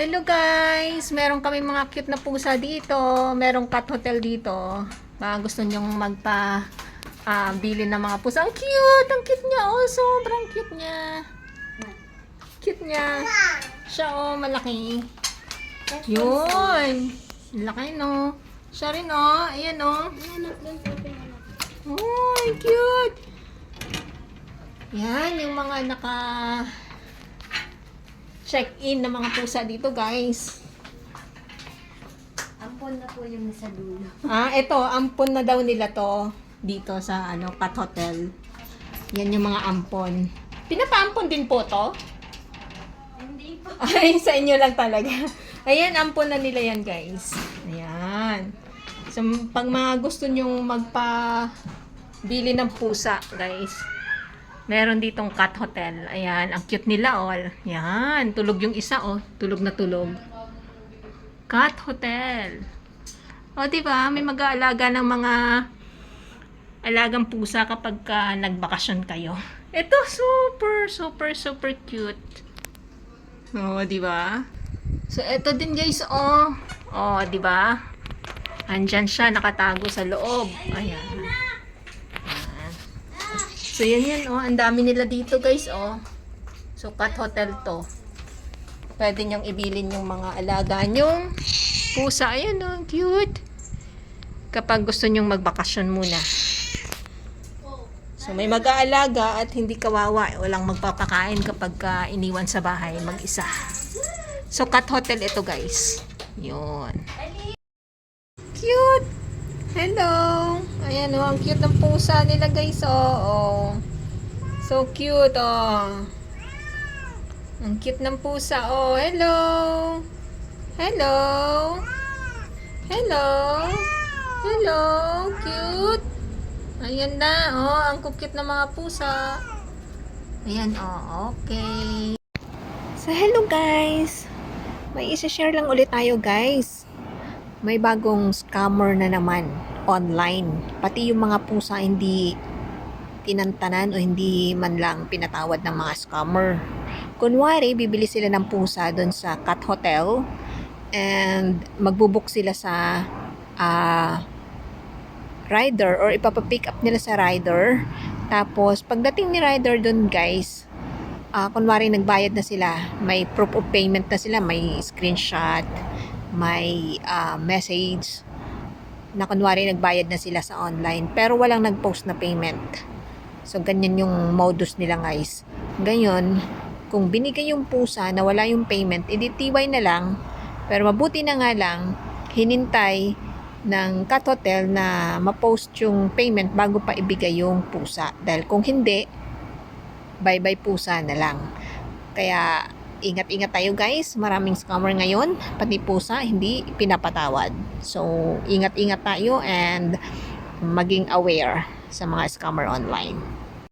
Hello guys! Meron kami mga cute na pusa dito. Merong cat hotel dito. Baka gusto nyong magpa ah, bili ng mga pusa. Ang cute! Ang cute niya! Oh, sobrang cute niya. Cute niya. Siya oh, malaki. Yun! Laki no. Siya rin oh. Ayan oh. Oh, cute! Yan, yung mga naka check-in na mga pusa dito, guys. Ampon na po yung nasa dulo. Ah, ito, ampon na daw nila to dito sa ano, Cat Hotel. Yan yung mga ampon. Pinapaampon din po to? Hindi po. Ay, sa inyo lang talaga. Ayan, ampon na nila yan, guys. Ayan. So, pag mga gusto nyong magpa bili ng pusa, guys, meron ditong cat hotel. Ayan, ang cute nila, oh. Ayan, tulog yung isa, oh. Tulog na tulog. Cat hotel. O, di ba? May mag-aalaga ng mga alagang pusa kapag ka nagbakasyon kayo. Ito, super, super, super cute. Oo, di ba? So, eto din guys, oh. Oh, di ba? Andyan siya, nakatago sa loob. Ayan. So, yan yan, oh. Ang dami nila dito, guys, oh. So, cat hotel to. Pwede niyong ibilin yung mga alaga niyong pusa. Ayan, oh. Cute. Kapag gusto niyong magbakasyon muna. So, may mag-aalaga at hindi kawawa. Walang magpapakain kapag ka iniwan sa bahay mag-isa. So, cat hotel ito, guys. Yun. Cute! Hello! Ayan, oh. Ang cute ng pusa nila, guys, oh. oh. So cute, oh. Ang cute ng pusa, oh. Hello! Hello! Hello! Hello! Cute! Ayan na, oh. Ang cute ng mga pusa. Ayan, oh. Okay. So, hello guys! May isa-share lang ulit tayo guys. May bagong scammer na naman online. Pati yung mga pusa hindi tinantanan o hindi man lang pinatawad ng mga scammer. Kunwari, bibili sila ng pusa doon sa cat hotel and magbubook sila sa ah, rider or ipapapick up nila sa rider. Tapos, pagdating ni rider doon guys, ah kunwari nagbayad na sila, may proof of payment na sila, may screenshot, may ah, message na kunwari nagbayad na sila sa online pero walang nag-post na payment. So ganyan yung modus nila guys. Ganyan, kung binigay yung pusa na wala yung payment, iditiway na lang pero mabuti na nga lang hinintay ng cat hotel na ma-post yung payment bago pa ibigay yung pusa. Dahil kung hindi, bye-bye pusa na lang. Kaya ingat-ingat tayo guys. Maraming scammer ngayon. Pati pusa, hindi pinapatawad. So, ingat-ingat tayo and maging aware sa mga scammer online.